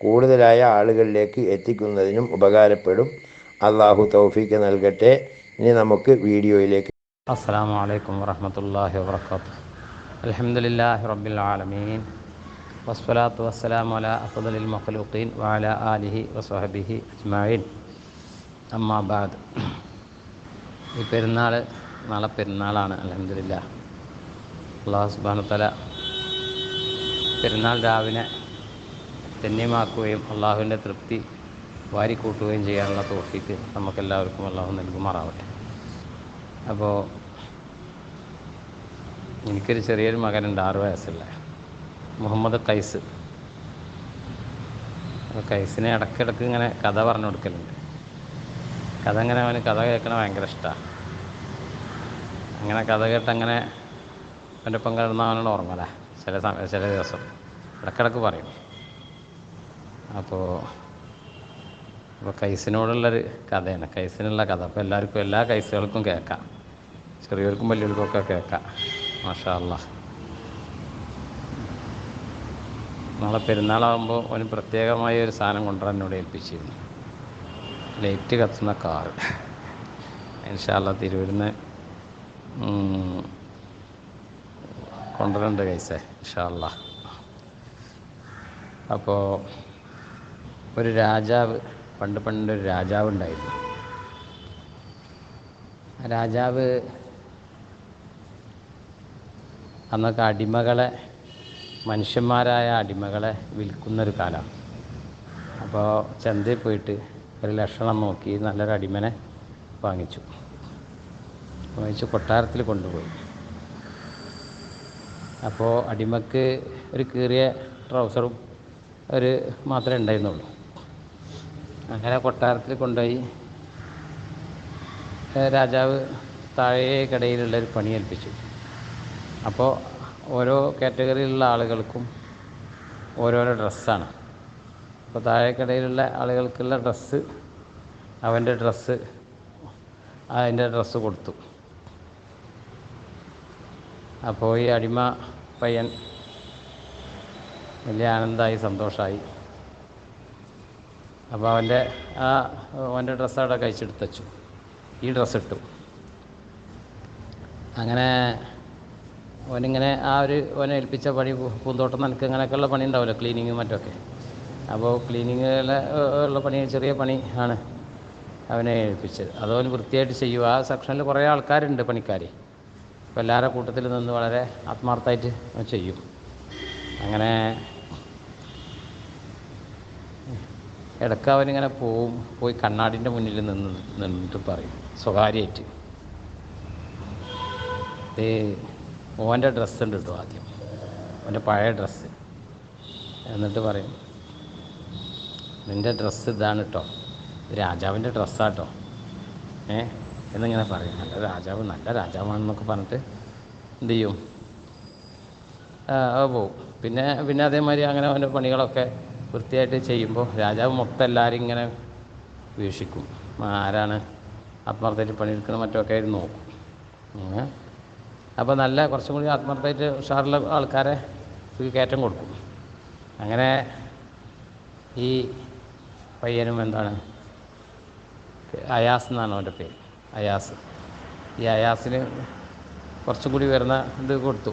കൂടുതലായ ആളുകളിലേക്ക് എത്തിക്കുന്നതിനും ഉപകാരപ്പെടും. അള്ളാഹു തൗഫീക്ക് നൽകട്ടെ. ഇനി നമുക്ക് വീഡിയോയിലേക്ക് അസ്സാം വലൈക്കും വറഹമത്തല്ലാഹി വാത്തു അലഹമുല്ലാഹി റബ്ബിൽ ആലമീൻ. വസ്വലാത്തു വസ്സലാം വല അസദലിൽ മഖലൂഖീൻ വാല ആലിഹി വസ്വഹബിഹി അജ്മായിൻ അമ്മാബാദ് ഈ പെരുന്നാൾ നാളെ പെരുന്നാളാണ് അലഹമില്ല അള്ളാഹു സുബാനത്തല പെരുന്നാൾ രാവിലെ ധന്യമാക്കുകയും അള്ളാഹുവിന്റെ തൃപ്തി വാരിക്കൂട്ടുകയും ചെയ്യാനുള്ള തോഫിക്ക് നമുക്കെല്ലാവർക്കും അള്ളാഹു നൽകുമാറാവട്ടെ. അപ്പോൾ എനിക്കൊരു ചെറിയൊരു മകനുണ്ട് ആറ് വയസ്സുള്ള. മുഹമ്മദ് കൈസ് കൈസിനെ ഇടയ്ക്കിടയ്ക്ക് ഇങ്ങനെ കഥ പറഞ്ഞു കൊടുക്കലുണ്ട്. കഥ ഇങ്ങനെ അവന് കഥ കേൾക്കണ ഭയങ്കര ഇഷ്ടമാണ് അങ്ങനെ കഥ കേട്ട് അങ്ങനെ അവന്റെ ഒപ്പം കിടന്ന അവനോട് ഉറങ്ങല ചില സമയം ചില ദിവസം. ഇടയ്ക്കിടയ്ക്ക് പറയും. അപ്പോൾ അപ്പോൾ കൈസിനോടുള്ളൊരു കഥയാണ്. കൈസിനുള്ള കഥ. അപ്പോൾ എല്ലാവർക്കും എല്ലാ കൈസുകൾക്കും കേൾക്കാം. ചെറിയവർക്കും വലിയവർക്കൊക്കെ കേൾക്കാം. മാഷാ അല്ലാ നാളെ പെരുന്നാളാകുമ്പോൾ അവന് പ്രത്യേകമായ ഒരു സാധനം കൊണ്ടുവരാൻ എന്നോട് ഏൽപ്പിച്ചിരുന്നു. ലൈറ്റ് കത്തുന്ന കാറ്. ഇൻഷാല്ല തിരുവരുന്ന് കൊണ്ടുവരണ്ട് കൈസേ. ഇൻഷാല്ല അപ്പോൾ ഒരു രാജാവ് പണ്ട് പണ്ട് ഒരു രാജാവ് ഉണ്ടായിരുന്നു. രാജാവ് അന്നൊക്കെ അടിമകളെ മനുഷ്യന്മാരായ അടിമകളെ വിൽക്കുന്നൊരു കാലമാണ് അപ്പോൾ ചന്തയിൽ പോയിട്ട് ഒരു ലക്ഷണം നോക്കി നല്ലൊരു അടിമനെ വാങ്ങിച്ചു. വാങ്ങിച്ച് കൊട്ടാരത്തിൽ കൊണ്ടുപോയി. അപ്പോൾ അടിമക്ക് ഒരു കീറിയ ട്രൗസറും ഒരു മാത്രമേ ഉണ്ടായിരുന്നുള്ളൂ. അങ്ങനെ കൊട്ടാരത്തിൽ കൊണ്ടുപോയി. രാജാവ് താഴെ പണി ഏൽപ്പിച്ചു. അപ്പോൾ ഓരോ കാറ്റഗറിയിലുള്ള ആളുകൾക്കും ഓരോരോ ഡ്രസ്സാണ്. അപ്പോൾ താഴേക്കടയിലുള്ള ആളുകൾക്കുള്ള ഡ്രസ്സ് അവന്റെ ഡ്രസ്സ് അതിന്റെ ഡ്രസ്സ് കൊടുത്തു. അപ്പോൾ ഈ അടിമ പയ്യൻ വലിയ ആനന്ദമായി സന്തോഷമായി അപ്പോൾ അവന്റെ ആ അവന്റെ ഡ്രസ്സ് കഴിച്ചെടുത്ത് വെച്ചു. ഈ ഡ്രസ്സ് ഇട്ടു. അങ്ങനെ ഓനിങ്ങനെ ആ ഒരു ഓനെ ഏൽപ്പിച്ച പണി പൂന്തോട്ടം നനക്ക് അങ്ങനെയൊക്കെയുള്ള പണി ഉണ്ടാവുമല്ലോ ക്ലീനിങ്ങും മറ്റൊക്കെ. അപ്പോൾ ക്ലീനിങ്ങിലെ ഉള്ള പണി ചെറിയ പണി ആണ് അവനെ ഏൽപ്പിച്ചത്. അതവൻ വൃത്തിയായിട്ട് ചെയ്യും. ആ സെക്ഷനിൽ കുറേ ആൾക്കാരുണ്ട് പണിക്കാർ അപ്പോൾ എല്ലാവരുടെ കൂട്ടത്തിൽ നിന്ന് വളരെ ആത്മാർത്ഥമായിട്ട് ചെയ്യും. അങ്ങനെ ഇടയ്ക്ക് അവനിങ്ങനെ പോവും പോയി കണ്ണാടിന്റെ മുന്നിൽ നിന്ന് നിന്നിട്ട് പറയും സ്വകാര്യമായിട്ട്. ഏ ഓന്റെ ഡ്രസ്സ് ഉണ്ട് കേട്ടോ ആദ്യം. മോന്റെ പഴയ ഡ്രസ്സ്. എന്നിട്ട് പറയും നിന്റെ ഡ്രസ്സ് ഇതാണ് കേട്ടോ രാജാവിന്റെ ഡ്രസ്സാട്ടോ ഏ എന്നിങ്ങനെ പറയും. നല്ല രാജാവ് നല്ല രാജാവാണെന്നൊക്കെ പറഞ്ഞിട്ട് എന്ത് ചെയ്യും? പോവും. പിന്നെ പിന്നെ അതേമാതിരി അങ്ങനെ അവന്റെ പണികളൊക്കെ വൃത്തിയായിട്ട് ചെയ്യുമ്പോൾ രാജാവ് മൊത്തം എല്ലാവരും ഇങ്ങനെ വീക്ഷിക്കും. ആരാണ് ആത്മാർത്ഥമായിട്ട് പണിയെടുക്കുന്ന മറ്റൊക്കെ ആയിട്ട് നോക്കും. അങ്ങനെ അപ്പോൾ നല്ല കുറച്ചും കൂടി ആത്മാർത്ഥമായിട്ട് ഉഷാറുള്ള ആൾക്കാരെ കയറ്റം കൊടുക്കും. അങ്ങനെ ഈ പയ്യനും എന്താണ്? അയാസ് എന്നാണ് അവന്റെ പേര്. അയാസ്. ഈ അയാസിന് കുറച്ചും കൂടി ഉയർന്ന ഇത് കൊടുത്തു.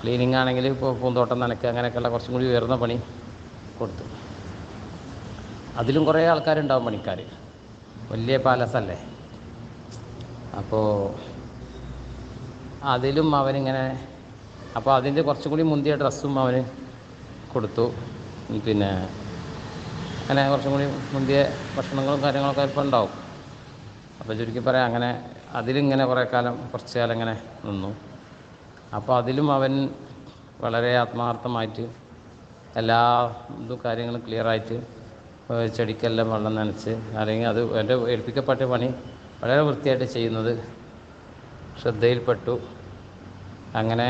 ക്ലീനിങ് ആണെങ്കിൽ ഇപ്പോൾ പൂന്തോട്ടം നനയ്ക്കുക അങ്ങനെയൊക്കെയുള്ള കുറച്ചും കൂടി ഉയർന്ന പണി കൊടുത്തു. അതിലും കുറേ ആൾക്കാരുണ്ടാവും പണിക്കാർ വലിയ പാലസ് അല്ലേ അപ്പോൾ അതിലും അവനിങ്ങനെ അപ്പോൾ അതിന്റെ കുറച്ചും കൂടി മുന്തിയ ഡ്രസ്സും അവന് കൊടുത്തു. പിന്നെ അങ്ങനെ കുറച്ചും കൂടി മുന്തിയ ഭക്ഷണങ്ങളും കാര്യങ്ങളൊക്കെ ഇപ്പോൾ ഉണ്ടാവും. അപ്പോൾ ചുരുക്കി പറയാം അങ്ങനെ അതിലിങ്ങനെ കുറേ കാലം കുറച്ച് കാലം ഇങ്ങനെ നിന്നു. അപ്പോൾ അതിലും അവൻ വളരെ ആത്മാർത്ഥമായിട്ട് എല്ലാ ഇതും കാര്യങ്ങളും ക്ലിയറായിട്ട് ചെടിക്കെല്ലാം വെള്ളം നനച്ച് അല്ലെങ്കിൽ അത് എന്റെ ഏൽപ്പിക്കപ്പെട്ട പണി വളരെ വൃത്തിയായിട്ട് ചെയ്യുന്നത് ശ്രദ്ധയിൽപ്പെട്ടു. അങ്ങനെ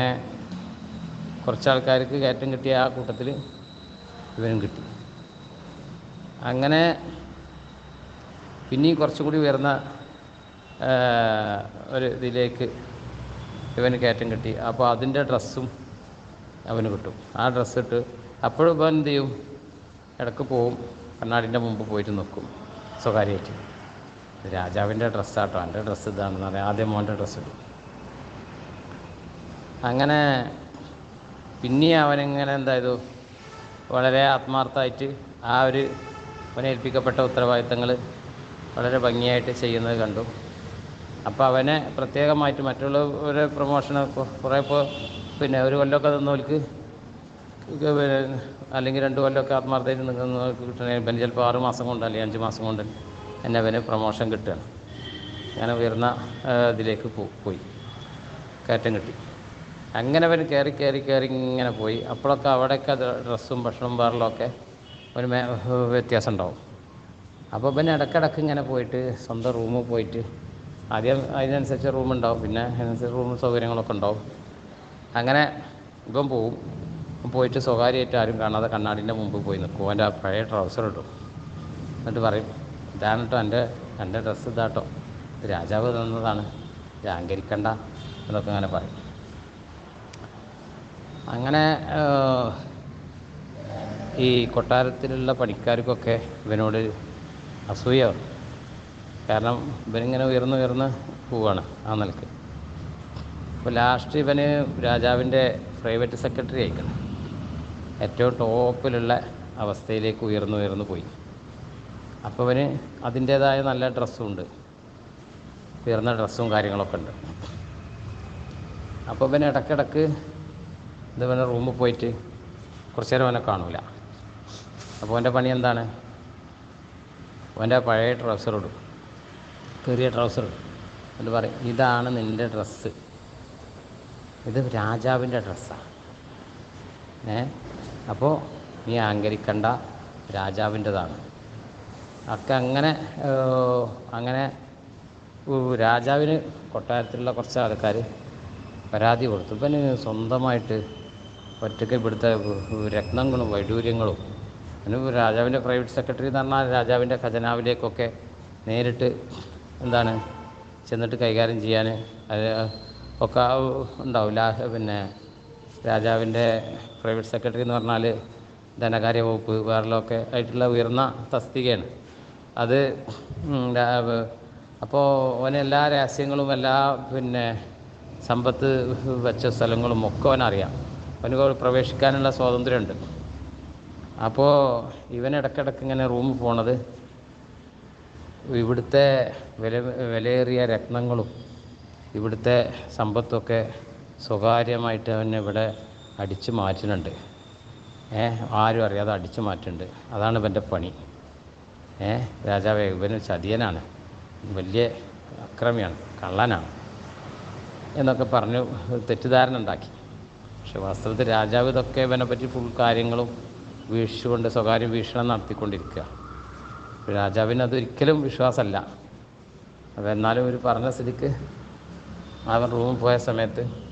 കുറച്ച് ആൾക്കാർക്ക് കയറ്റം കിട്ടിയ ആ കൂട്ടത്തിൽ ഇവനും കിട്ടി. അങ്ങനെ പിന്നെയും കുറച്ചും കൂടി ഉയർന്ന ഒരു ഇതിലേക്ക് ഇവന് കയറ്റം കിട്ടി. അപ്പോൾ അതിന്റെ ഡ്രസ്സും അവന് കിട്ടും. ആ ഡ്രസ്സ് ഇട്ട് അപ്പോഴും ഇപ്പം എന്ത് ചെയ്യും ഇടയ്ക്ക് പോവും. കണ്ണാടിന്റെ മുമ്പ് പോയിട്ട് നിൽക്കും സ്വകാര്യമായിട്ട്. രാജാവിന്റെ ഡ്രസ്സാട്ടോ എന്റെ ഡ്രസ്സ് ഇതാണെന്ന് പറയാം. ആദ്യം മോന്റെ ഡ്രസ്സ് ഇടും. അങ്ങനെ പിന്നെ അവനിങ്ങനെ എന്തായത് വളരെ ആത്മാർത്ഥമായിട്ട് ആ ഒരു അവനേൽപ്പിക്കപ്പെട്ട ഉത്തരവാദിത്തങ്ങൾ വളരെ ഭംഗിയായിട്ട് ചെയ്യുന്നത് കണ്ടു. അപ്പോൾ അവനെ പ്രത്യേകമായിട്ട് മറ്റുള്ളവരെ പ്രൊമോഷൻ കുറേ ഇപ്പോൾ പിന്നെ ഒരു കൊല്ലമൊക്കെ നിന്നവർക്ക് അല്ലെങ്കിൽ രണ്ട് കൊല്ലമൊക്കെ ആത്മാർത്ഥയിൽ നിൽക്കുന്ന കിട്ടണേ പിന്നെ ചിലപ്പോൾ ആറ് മാസം കൊണ്ട് അല്ലെങ്കിൽ അഞ്ച് മാസം കൊണ്ട് എന്നെ അവന് പ്രൊമോഷൻ കിട്ടുകയാണ്. ഞാൻ ഉയർന്ന ഇതിലേക്ക് പോയി. കയറ്റം കിട്ടി. അങ്ങനെ അവൻ കയറി കയറി കയറി ഇങ്ങനെ പോയി. അപ്പോഴൊക്കെ അവിടെയൊക്കെ ഡ്രസ്സും ഭക്ഷണവും വേറെള്ളൊക്കെ ഒരു വ്യത്യാസം ഉണ്ടാവും. അപ്പോൾ പിന്നെ ഇടയ്ക്കിടയ്ക്ക് ഇങ്ങനെ പോയിട്ട് സ്വന്തം റൂമിൽ പോയിട്ട് ആദ്യം അതിനനുസരിച്ച് റൂമുണ്ടാവും പിന്നെ അതിനനുസരിച്ച് റൂം സൗകര്യങ്ങളൊക്കെ ഉണ്ടാവും. അങ്ങനെ ഇപ്പം പോവും. പോയിട്ട് സ്വകാര്യമായിട്ട് ആരും കാണാതെ കണ്ണാടിന്റെ മുമ്പ് പോയി നിൽക്കും. അവന്റെ ആ പഴയ ട്രൗസർ ഇടും. എന്നിട്ട് പറയും ഇതാണ് കേട്ടോ എന്റെ എന്റെ ഡ്രസ്സ് ഇതാട്ടോ രാജാവ് തന്നതാണ്. അഹങ്കരിക്കണ്ട. എന്നൊക്കെ അങ്ങനെ പറയും. അങ്ങനെ ഈ കൊട്ടാരത്തിലുള്ള പണിക്കാർക്കൊക്കെ ഇവനോട് അസൂയ കാരണം ഇവനിങ്ങനെ ഉയർന്നു ഉയർന്ന് പോവാണ് ആ നിലയ്ക്ക്. അപ്പോൾ ലാസ്റ്റ് ഇവന് രാജാവിന്റെ പ്രൈവറ്റ് സെക്രട്ടറി ആയിക്കണം ഏറ്റവും ടോപ്പിലുള്ള അവസ്ഥയിലേക്ക് ഉയർന്നു ഉയർന്നു പോയി. അപ്പോൾ അവന് അതിന്റേതായ നല്ല ഡ്രസ്സും ഉണ്ട് ഉയർന്ന ഡ്രസ്സും കാര്യങ്ങളൊക്കെ ഉണ്ട്. അപ്പോൾ ഇവൻ ഇടയ്ക്കിടയ്ക്ക് ഇത് ഇവനെ റൂമിൽ പോയിട്ട് കുറച്ച് നേരം അവനെ കാണൂല. അപ്പോൾ അവന്റെ പണി എന്താണ്? അവന്റെ പഴയ ട്രൗസർ ഇടും. ചെറിയ ട്രൗസർ എന്നിട്ട് പറയും ഇതാണ് നിന്റെ ഡ്രസ്സ്. ഇത് രാജാവിന്റെ ഡ്രസ്സാണ് ഏ? അപ്പോൾ നീ അഹങ്കരിക്കേണ്ട രാജാവിന്റെതാണ്. ഒക്കെ അങ്ങനെ അങ്ങനെ രാജാവിന് കൊട്ടാരത്തിലുള്ള കുറച്ച് ആൾക്കാർ പരാതി കൊടുത്തു. പിന്നെ സ്വന്തമായിട്ട് ഒറ്റയ്ക്ക് ഇവിടുത്തെ രത്നങ്ങളും വൈഡൂര്യങ്ങളും അതിന് രാജാവിന്റെ പ്രൈവറ്റ് സെക്രട്ടറി എന്ന് പറഞ്ഞാൽ രാജാവിന്റെ ഖജനാവിലേക്കൊക്കെ നേരിട്ട് എന്താണ് ചെന്നിട്ട് കൈകാര്യം ചെയ്യാൻ അത് ഒക്കെ ഉണ്ടാവില്ല. പിന്നെ രാജാവിന്റെ പ്രൈവറ്റ് സെക്രട്ടറി എന്ന് പറഞ്ഞാൽ ധനകാര്യ വകുപ്പ് വേറെയൊക്കെ ആയിട്ടുള്ള ഉയർന്ന തസ്തികയാണ്. അത് അപ്പോൾ അവന് എല്ലാ രഹസ്യങ്ങളും എല്ലാ പിന്നെ സമ്പത്ത് വെച്ച സ്ഥലങ്ങളും ഒക്കെ അവനറിയാം അവന് പ്രവേശിക്കാനുള്ള സ്വാതന്ത്ര്യമുണ്ട്. അപ്പോൾ ഇവൻ ഇടയ്ക്കിടയ്ക്ക് ഇങ്ങനെ റൂമിൽ പോണത് ഇവിടുത്തെ വില വിലയേറിയ രത്നങ്ങളും ഇവിടുത്തെ സമ്പത്തൊക്കെ സ്വകാര്യമായിട്ട് അവനെ ഇവിടെ അടിച്ചു മാറ്റുന്നുണ്ട്. ഏ ആരും അറിയാതെ അടിച്ചു മാറ്റുന്നുണ്ട്. അതാണ് ഇവന്റെ പണി. ഏ രാജാവ് ഇവന് ചതിയനാണ്. വലിയ അക്രമിയാണ് കള്ളനാണ് എന്നൊക്കെ പറഞ്ഞു തെറ്റിദ്ധാരണ ഉണ്ടാക്കി. പക്ഷെ വാസ്തവത്തിൽ രാജാവ് ഇതൊക്കെ ഇവനെ പറ്റി ഫുൾ കാര്യങ്ങളും വീക്ഷിച്ചുകൊണ്ട് സ്വകാര്യ വീക്ഷണം നടത്തിക്കൊണ്ടിരിക്കുക. രാജാവിന് അതൊരിക്കലും വിശ്വാസമല്ല. അപ്പോൾ എന്നാലും ഒരു പറഞ്ഞ സ്ഥിതിക്ക് അവൻ റൂമിൽ പോയ സമയത്ത്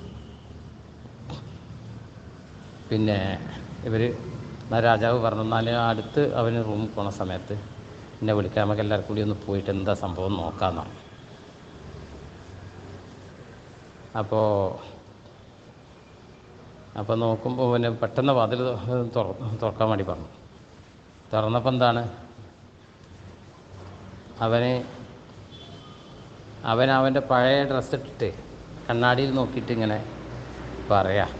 പിന്നെ ഇവർ എന്നാൽ രാജാവ് പറഞ്ഞു എന്നാൽ അടുത്ത് അവന് റൂം പോണ സമയത്ത് എന്നെ വിളിക്കാൻ നമുക്ക് എല്ലാവർക്കും കൂടി ഒന്ന് പോയിട്ട് എന്താ സംഭവം നോക്കാമെന്ന് പറഞ്ഞു. അപ്പോൾ അപ്പോൾ നോക്കുമ്പോൾ പിന്നെ പെട്ടെന്ന് വാതിൽ തുറക്കാൻ വേണ്ടി പറഞ്ഞു. തുറന്നപ്പോൾ എന്താണ്? അവന് അവൻ അവന്റെ പഴയ ഡ്രസ്സ് ഇട്ടിട്ട് കണ്ണാടിയിൽ നോക്കിയിട്ട് ഇങ്ങനെ പറയാം.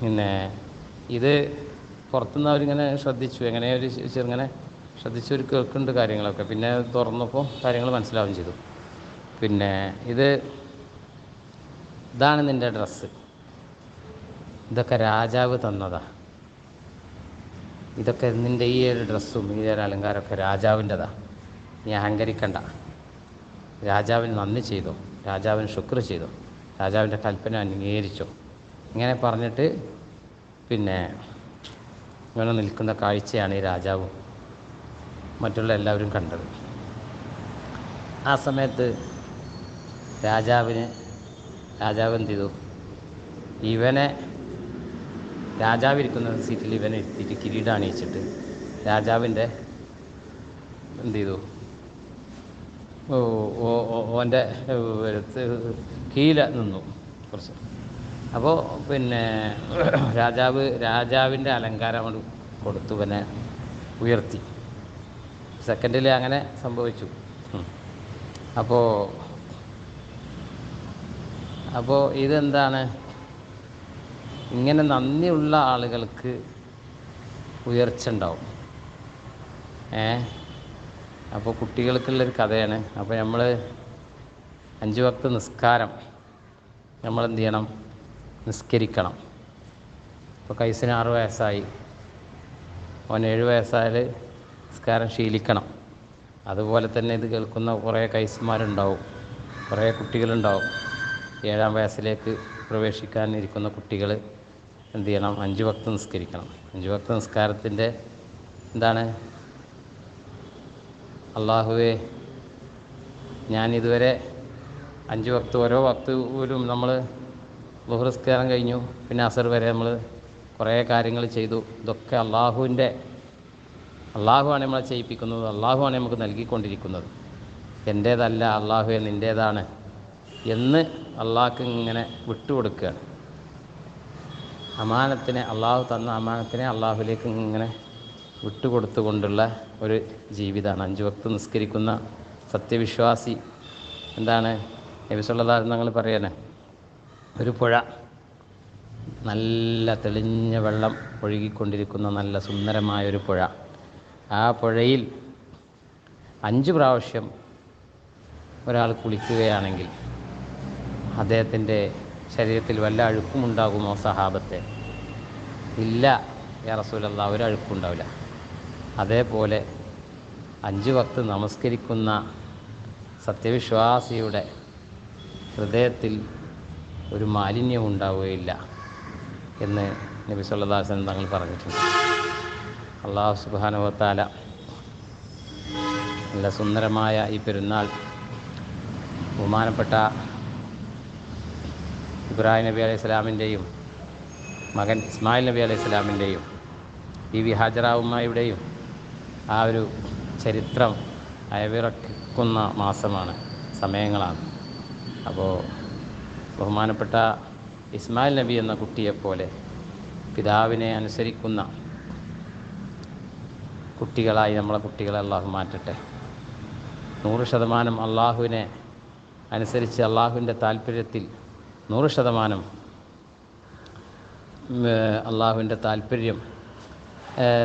പിന്നെ ഇത് പുറത്തുനിന്ന് അവരിങ്ങനെ ശ്രദ്ധിച്ചു. എങ്ങനെ ഒരു ചെറുങ്ങനെ ശ്രദ്ധിച്ചു ഒരു കേൾക്കുന്നുണ്ട് കാര്യങ്ങളൊക്കെ. പിന്നെ തുറന്നപ്പോൾ കാര്യങ്ങൾ മനസ്സിലാവുകയും ചെയ്തു. പിന്നെ ഇത് ഇതാണ് നിന്റെ ഡ്രസ്സ് ഇതൊക്കെ രാജാവ് തന്നതാ. ഇതൊക്കെ നിന്റെ ഈ ഒരു ഡ്രസ്സും ഈ ഒരു അലങ്കാരമൊക്കെ രാജാവിന്റെതാ. നീ അഹങ്കരിക്കണ്ട. രാജാവിന് നന്ദി ചെയ്തു. രാജാവിന് ശുക്ർ ചെയ്തു. രാജാവിന്റെ കൽപ്പന അംഗീകരിച്ചു. ഇങ്ങനെ പറഞ്ഞിട്ട് പിന്നെ ഇങ്ങനെ നിൽക്കുന്ന കാഴ്ചയാണ് ഈ രാജാവും മറ്റുള്ള എല്ലാവരും കണ്ടത്. ആ സമയത്ത് രാജാവിന് രാജാവ് എന്ത് ചെയ്തു? ഇവനെ രാജാവിരിക്കുന്ന സീറ്റിൽ ഇവനെ ഇരുത്തിയിട്ട് കിരീടം അണിയിച്ചിട്ട് രാജാവിന്റെ എന്ത് ചെയ്തു? ഓന്റെ കീഴിൽ നിന്നു കുറച്ച്. അപ്പോൾ പിന്നെ രാജാവ് രാജാവിന്റെ അലങ്കാരം കൊണ്ട് കൊടുത്തു പിന്നെ ഉയർത്തി. സെക്കൻഡിൽ അങ്ങനെ സംഭവിച്ചു. അപ്പോൾ അപ്പോൾ ഇതെന്താണ്? ഇങ്ങനെ നന്ദിയുള്ള ആളുകൾക്ക് ഉയർച്ച ഉണ്ടാവും. ഏ? അപ്പോൾ കുട്ടികൾക്കുള്ളൊരു കഥയാണ്. അപ്പോൾ നമ്മൾ അഞ്ച് വക്ത് നിസ്കാരം നമ്മൾ എന്ത് ചെയ്യണം? നിസ്കരിക്കണം. ഇപ്പോൾ കൈസിന് ആറ് വയസ്സായി. അവൻ ഏഴ് വയസ്സായാൽ നിസ്കാരം ശീലിക്കണം. അതുപോലെ തന്നെ ഇത് കേൾക്കുന്ന കുറേ കൈസുമാരുണ്ടാവും. കുറേ കുട്ടികളുണ്ടാവും. ഏഴാം വയസ്സിലേക്ക് പ്രവേശിക്കാനിരിക്കുന്ന കുട്ടികൾ എന്ത് ചെയ്യണം? അഞ്ച് ഭക്ത നിസ്കരിക്കണം. അഞ്ച് ഭക്ത നിസ്കാരത്തിന്റെ എന്താണ്? അള്ളാഹുവെ ഞാനിതുവരെ അഞ്ച് ഭക്ത ഓരോ വക്ത് പോലും നമ്മൾ ബഹുസ്കാരം കഴിഞ്ഞു. പിന്നെ അസർ വരെ നമ്മൾ കുറേ കാര്യങ്ങൾ ചെയ്തു. ഇതൊക്കെ അള്ളാഹുവിന്റെ അള്ളാഹുവാണ് നമ്മളെ ചെയ്യിപ്പിക്കുന്നത്. അള്ളാഹുവാണ് നമുക്ക് നൽകിക്കൊണ്ടിരിക്കുന്നത്. എന്റേതല്ല അള്ളാഹുവെ നിന്റേതാണ് എന്ന് അള്ളാഹ്ക്ക് ഇങ്ങനെ വിട്ടുകൊടുക്കുകയാണ്. അമാനത്തിനെ അള്ളാഹു തന്ന അമാനത്തിനെ അള്ളാഹുലേക്ക് ഇങ്ങനെ വിട്ടുകൊടുത്തുകൊണ്ടുള്ള ഒരു ജീവിതമാണ് അഞ്ച് വക്ത് നിസ്കരിക്കുന്ന സത്യവിശ്വാസി എന്താണ്? നബിസുള്ള ഞങ്ങൾ പറയാനേ ഒരു പുഴ. നല്ല തെളിഞ്ഞ വെള്ളം ഒഴുകിക്കൊണ്ടിരിക്കുന്ന നല്ല സുന്ദരമായ ഒരു പുഴ. ആ പുഴയിൽ അഞ്ച് പ്രാവശ്യം ഒരാൾ കുളിക്കുകയാണെങ്കിൽ അദ്ദേഹത്തിന്റെ ശരീരത്തിൽ വല്ല അഴുക്കുമുണ്ടാകുമോ സഹാബത്തെ? ഇല്ല യാ റസൂലല്ല ഒരു അഴുക്കുണ്ടാവില്ല. അതേപോലെ അഞ്ച് വക്ത് നമസ്കരിക്കുന്ന സത്യവിശ്വാസിയുടെ ഹൃദയത്തിൽ ഒരു മാലിന്യം ഉണ്ടാവുകയില്ല എന്ന് നബി സല്ലല്ലാഹു തങ്ങൾ പറഞ്ഞിട്ടുണ്ട്. അള്ളാഹു സുബാനുവത്താല നല്ല സുന്ദരമായ ഈ പെരുന്നാൾ ബഹുമാനപ്പെട്ട ഇബ്രാഹിം നബി അലൈഹി സ്വലാമിന്റെയും മകൻ ഇസ്മായിൽ നബി അലൈഹി സ്വലാമിന്റെയും ബി വി ഹാജറാവുമ്മയുടെയും ആ ഒരു ചരിത്രം അയവിറക്കുന്ന മാസമാണ് സമയങ്ങളാണ്. അപ്പോൾ ബഹുമാനപ്പെട്ട ഇസ്മായിൽ നബി എന്ന കുട്ടിയെപ്പോലെ പിതാവിനെ അനുസരിക്കുന്ന കുട്ടികളായി നമ്മളെ കുട്ടികളെ അള്ളാഹു മാറ്റട്ടെ. നൂറ് ശതമാനം അള്ളാഹുവിനെ അനുസരിച്ച് അള്ളാഹുവിന്റെ താല്പര്യത്തിൽ നൂറ് ശതമാനം അള്ളാഹുവിന്റെ താല്പര്യം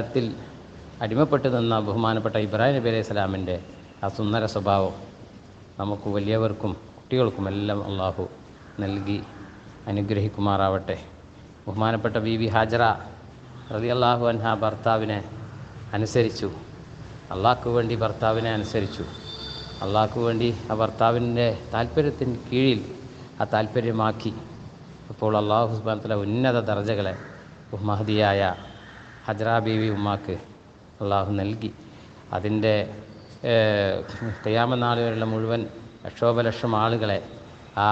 ത്തിൽ അടിമപ്പെട്ടു നിന്ന ബഹുമാനപ്പെട്ട ഇബ്രാഹിം നബി അലൈഹി സ്വലാമിന്റെ ആ സുന്ദര സ്വഭാവം നമുക്ക് വലിയവർക്കും കുട്ടികൾക്കും എല്ലാം അള്ളാഹു നൽകി അനുഗ്രഹിക്കുമാറാവട്ടെ. ബഹുമാനപ്പെട്ട ബി വി. ഹാജറ റതി അള്ളാഹു അൻഹ ഭർത്താവിനെ അനുസരിച്ചു. അള്ളാഹ്ക്ക് വേണ്ടി ഭർത്താവിനെ അനുസരിച്ചു. അള്ളാഹ്ക്ക് വേണ്ടി ആ ഭർത്താവിന്റെ താല്പര്യത്തിന് കീഴിൽ ആ താല്പര്യമാക്കി അപ്പോൾ അള്ളാഹു ഹുസ്ബാനത്തിലെ ഉന്നത ദർജകളെ മഹതിയായ ഹജ്ര ബീവി ഉമ്മാക്ക് അള്ളാഹു നൽകി. അതിന്റെ കയ്യാമനാളുകളിലെ മുഴുവൻ ലക്ഷോപലക്ഷം ആളുകളെ ആ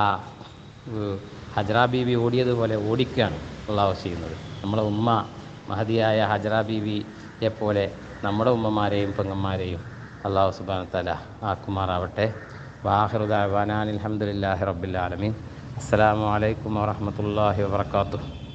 ഹജ്ര ബീവി ഓടിയതുപോലെ ഓടിക്കുകയാണ് അള്ളാഹു ചെയ്യുന്നത്. നമ്മളെ ഉമ്മ മഹതിയായ ഹജറ ബീവിയെ പോലെ നമ്മുടെ ഉമ്മമാരെയും പെങ്ങന്മാരെയും അള്ളാഹു സുബാന തല ആക്കുമാറാവട്ടെ. വാഹൃദാൻ അലഹമുല്ലാഹി റബ്ബിൽ ആലമീൻ. അസ്സലാമു അലൈക്കും വറഹമത്തല്ലാഹി വാത്തു